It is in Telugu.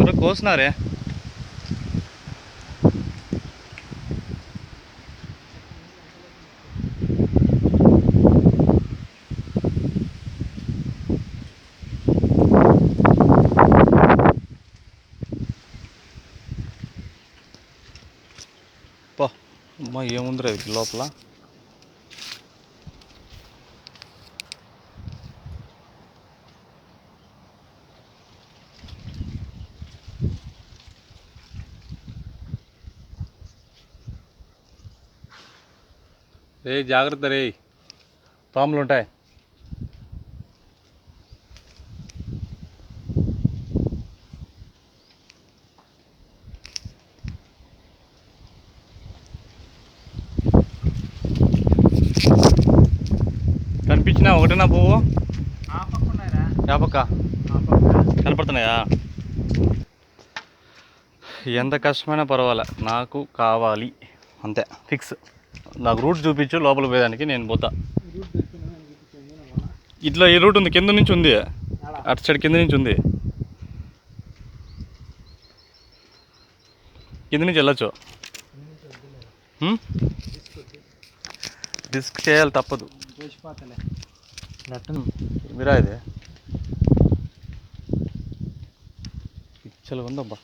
ఎవరో కోసినారే అమ్మా ఏముందిరా లోపల రే జాగర్త రే తామలు ఉంటాయ కంపిచినా ఒకటినా పోవో ఆపకున్నాయరా ఆపకా ఆప కనబడతనయా ఎంత కష్టమైనా పర్వాలే నాకు కావాలి అంతే ఫిక్స్ నాకు రూట్ చూపించు లోపల పోయేదానికి నేను పోతా ఇట్లా ఈ రూట్ ఉంది కింద నుంచి ఉంది అటు సైడ్ కింద నుంచి ఉంది కింద నుంచి వెళ్ళచ్చు డిస్క్ hmm? చేయాలి తప్పదు మీరా ఇదే పిచ్చలు ఉందబ్బా